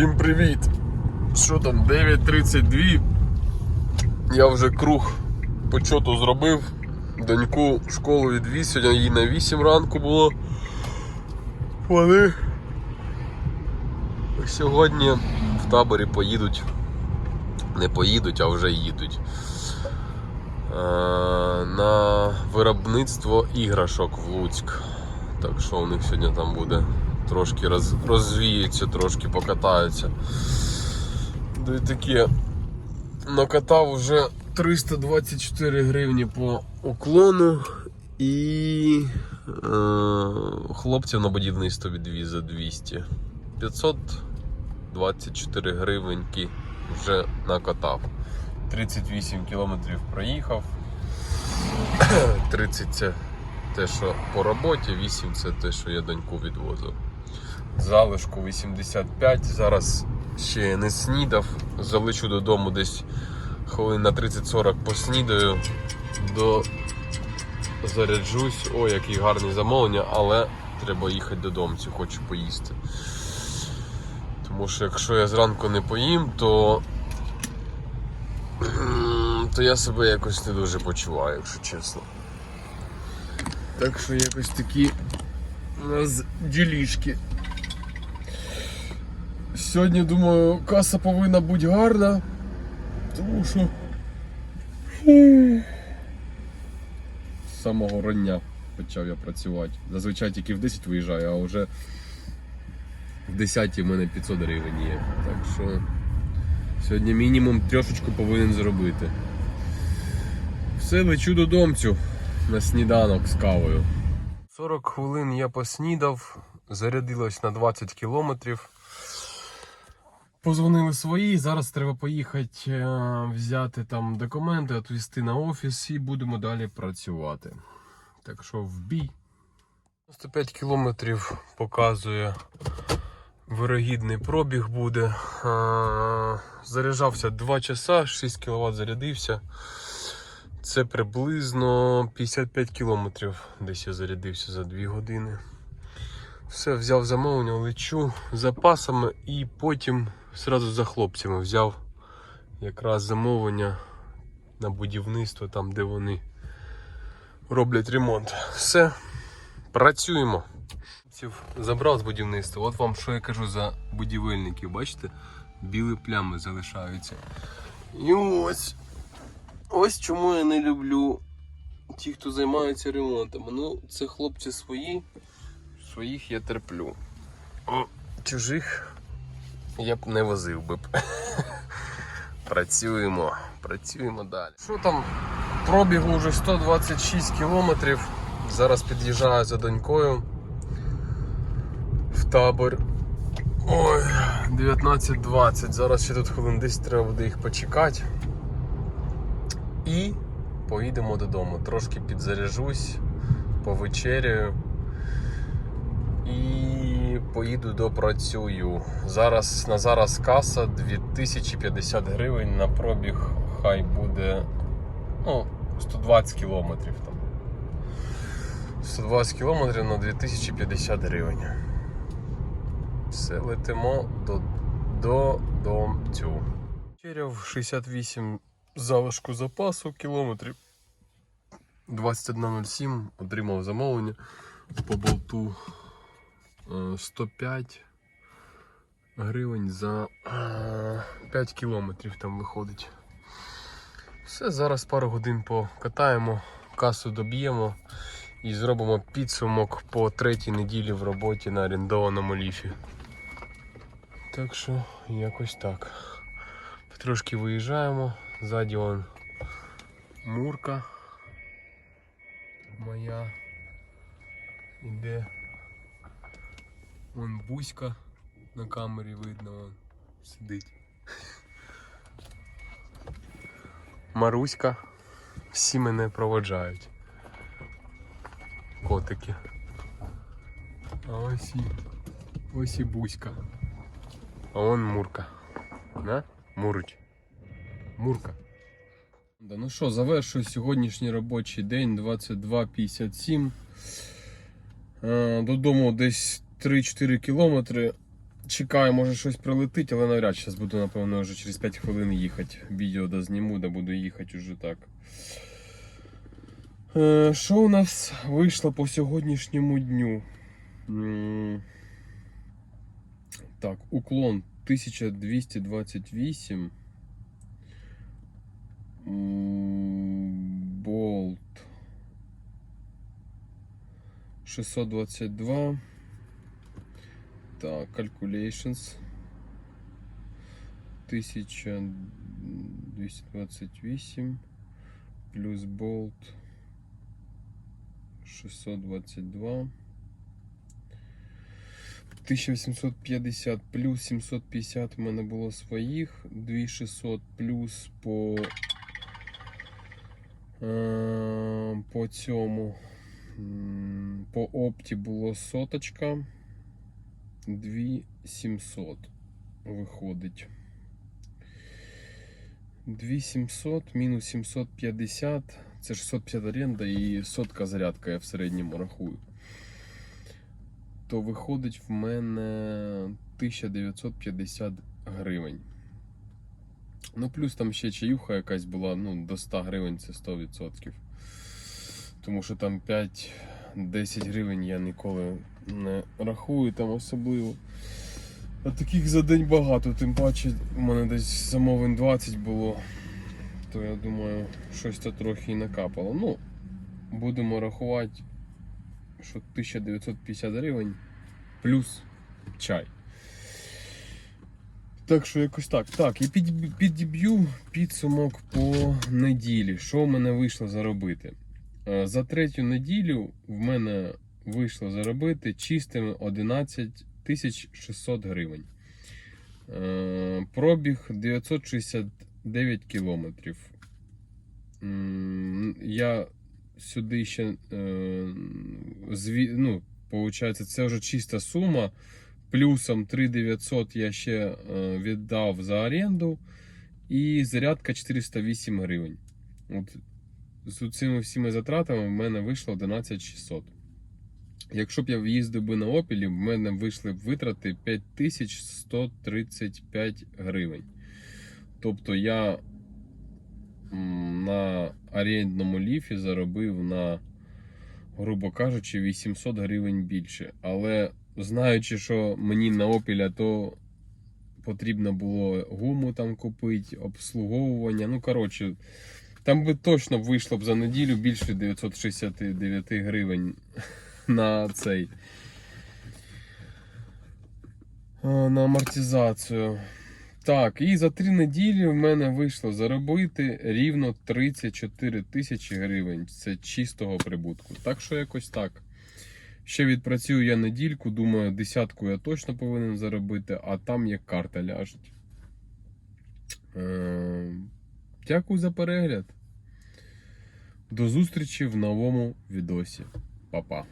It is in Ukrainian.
Всім привіт! Що там, 9.32. Я вже круг почоту зробив. Доньку в школу відвіз, сьогодні їй на 8 ранку було. Вони сьогодні в таборі поїдуть. Не поїдуть, а вже їдуть. Е, На виробництво іграшок в Луцьк. Так що у них сьогодні там буде трошки роз, розвіються, трошки покатаються. Да і таке накатав вже 324 гривні по уклону і е, хлопців на будівництво відвіз за 200. 524 гривеньки вже накатав. 38 кілометрів проїхав. 30 це те, що по роботі, 8 це те, що я доньку відвозив. Залишку 85. Зараз ще не снідав. Залечу додому десь хвилин на 30-40 поснідаю. До заряджусь. Ой, які гарні замовлення, але треба їхати додому, хочу поїсти. Тому що якщо я зранку не поїм, то то я себе якось не дуже почуваю, якщо чесно. Так що якось такі у нас ділішки. Сьогодні, думаю, каса повинна бути гарна, тому що з самого рання почав я працювати. Зазвичай тільки в 10 виїжджаю, а вже в 10 в мене 500 гривень є. Так що сьогодні мінімум трьошечку повинен зробити. Все, лечу додомцю на сніданок з кавою. 40 хвилин я поснідав, зарядилось на 20 кілометрів. Позвонили свої, зараз треба поїхати е, взяти там документи, відвезти на офіс і будемо далі працювати. Так що в бій. 95 кілометрів показує вирогідний пробіг буде. Е, Заряджався 2 часа, 6 кВт зарядився. Це приблизно 55 кілометрів. Десь я зарядився за 2 години. Все, взяв замовлення, лечу запасами і потім одразу за хлопцями взяв якраз замовлення на будівництво, там де вони роблять ремонт. Все, працюємо. Забрав з будівництва. От вам що я кажу за будівельників. Бачите? Білі плями залишаються. І ось. Ось чому я не люблю ті, хто займається ремонтом. Ну, це хлопці свої, своїх я терплю. О, чужих я б не возив би. Працюємо, працюємо далі. Що там? Пробігу вже 126 кілометрів. Зараз під'їжджаю за донькою в табор. Ой, 19.20. Зараз ще тут хвилин 10 треба буде їх почекати. І поїдемо додому. Трошки підзаряжусь, повечеряю поїду допрацюю. Зараз на зараз каса 2050 гривень на пробіг хай буде ну, 120 кілометрів там. 120 кілометрів на 2050 гривень. Все, летимо до, до домцю. Черяв 68 залишку запасу кілометрів. 21.07 отримав замовлення по болту 105 гривень за е, 5 кілометрів там виходить. Все, зараз пару годин покатаємо, касу доб'ємо і зробимо підсумок по третій неділі в роботі на орендованому ліфі. Так що якось так. Трошки виїжджаємо, ззаді вон мурка моя іде. Вон бузька на камері видно, вон сидить. Маруська. Всі мене проводжають. Котики. А ось і ось і бузька. А вон мурка. Да? Мурить. Мурка. Да, ну що, завершую сьогоднішній робочий день 22.57. Е, Додому десь 3-4 кілометри. чекаю, може щось прилетить, але навряд зараз буду, напевно, вже через 5 хвилин їхати. Відео дозніму, де буду їхати уже так. Е, Що у нас вийшло по сьогоднішньому дню? Так, уклон 1228. Болт 622. Так, calculations. 1228 плюс болт 622. 1850 плюс 750 в мене було своїх, 2600 плюс по, е, по цьому по опті було соточка, 2700 виходить. 2700 мінус 750, це 650 оренда і сотка зарядка я в середньому рахую то виходить в мене 1950 гривень. Ну, плюс там ще чаюха якась була, ну, до 100 гривень це 100%. Тому що там 5-10 гривень я ніколи не рахую там особливо. А таких за день багато, тим паче у мене десь замовлень 20 було. То я думаю, щось то трохи і накапало. Ну, будемо рахувати що 1950 гривень плюс чай. Так що якось так. Так, і під, підіб'ю підсумок по неділі. Що в мене вийшло заробити? Е, За третю неділю в мене вийшло заробити чистими 11 600 гривень. Е, Пробіг 969 кілометрів. Я сюди ще е, ну, получається, це вже чиста сума. Плюсом 3900 я ще віддав за оренду. І зарядка 408 гривень. От з цими всіма затратами в мене вийшло 11600. Якщо б я в'їздив би на Опілі, в мене вийшли б витрати 5135 гривень. Тобто я на орендному ліфі заробив на, грубо кажучи, 800 гривень більше. Але знаючи, що мені на Опіля, то потрібно було гуму там купити, обслуговування. Ну, коротше, там би точно вийшло б за неділю більше 969 гривень на цей. е, На амортизацію. Так, і за три неділі в мене вийшло заробити рівно 34 тисячі гривень. Це чистого прибутку. Так що якось так. Ще відпрацюю я недільку, думаю, десятку я точно повинен заробити, а там як карта ляжеть. Дякую за перегляд. До зустрічі в новому відосі. Па-па.